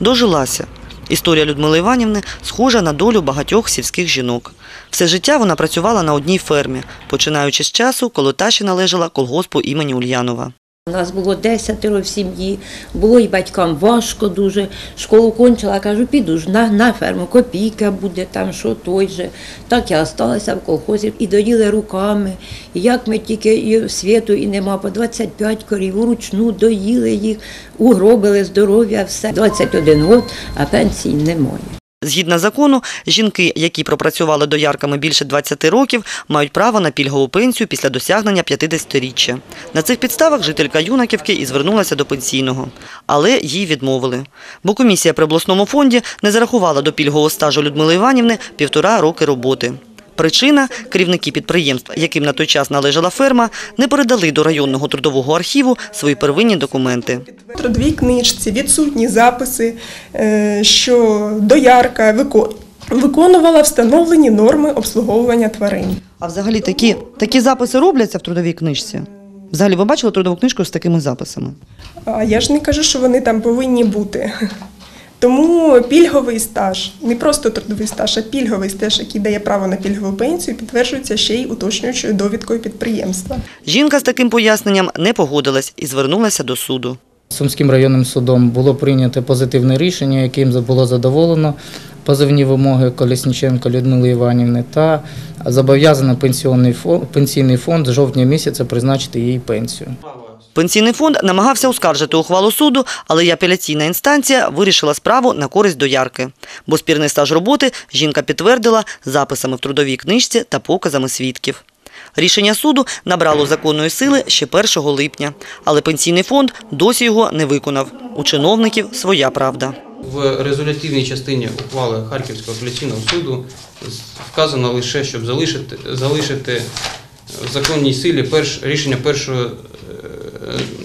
дожилася. Історія Людмили Іванівни схожа на долю багатьох сільських жінок. Все життя вона працювала на одній фермі, починаючи з часу, коли та ще належала колгоспу імені Ульянова. У нас було десятеро в сім'ї, було і батькам важко дуже. Школу кончила, кажу, піду ж на, на ферму, копійка буде там, що той же. Так я залишилася в колхозі і доїли руками. І як ми тільки і світу і нема, по 25 корів, уручну доїли їх, угробили здоров'я, все. 21 год, а пенсії немає. Згідно закону, жінки, які пропрацювали доярками більше 20 років, мають право на пільгову пенсію після досягнення 50-річчя. На цих підставах жителька Юнаківки і звернулася до пенсійного. Але їй відмовили. Бо комісія при обласному фонді не зарахувала до пільгового стажу Людмили Іванівни півтора роки роботи. Причина – керівники підприємств, яким на той час належала ферма, не передали до районного трудового архіву свої первинні документи. В трудовій книжці відсутні записи, е, що доярка вико- виконувала встановлені норми обслуговування тварин. А взагалі такі, такі записи робляться в трудовій книжці? Взагалі, ви бачили трудову книжку з такими записами? А я ж не кажу, що вони там повинні бути. Тому пільговий стаж, не просто трудовий стаж, а пільговий стаж, який дає право на пільгову пенсію, підтверджується ще й уточнюючою довідкою підприємства. Жінка з таким поясненням не погодилась і звернулася до суду. Сумським районним судом було прийнято позитивне рішення, яким було задоволено позовні вимоги Колісніченко Людмили Іванівни та зобов'язано пенсійний фонд, з жовтня місяця призначити їй пенсію. Пенсійний фонд намагався оскаржити ухвалу суду, але й апеляційна інстанція вирішила справу на користь доярки. Бо спірний стаж роботи жінка підтвердила записами в трудовій книжці та показами свідків. Рішення суду набрало законної сили ще 1 липня, але пенсійний фонд досі його не виконав. У чиновників своя правда. В резолютивній частині ухвали Харківського апеляційного суду вказано лише, щоб залишити, залишити в законній силі перш, рішення першого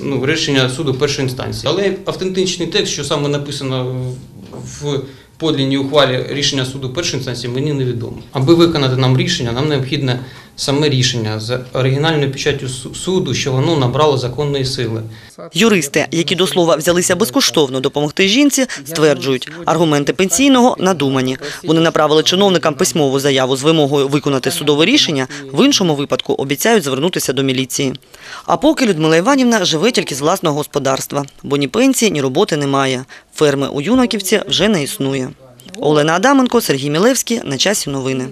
ну, рішення суду першої інстанції. Але автентичний текст, що саме написано в- подлінній ухвалі рішення суду першої інстанції, мені невідомо. Аби виконати нам рішення, нам необхідне саме рішення з оригінальною печаттю су- суду, що воно набрало законної сили. Юристи, які до слова взялися безкоштовно допомогти жінці, стверджують, аргументи пенсійного надумані. Вони направили чиновникам письмову заяву з вимогою виконати судове рішення, в іншому випадку обіцяють звернутися до міліції. А поки Людмила Іванівна живе тільки з власного господарства, бо ні пенсії, ні роботи немає. Ферми у Юнаківці вже не існує. Олена Адаменко, Сергій Мілевський. На часі новини.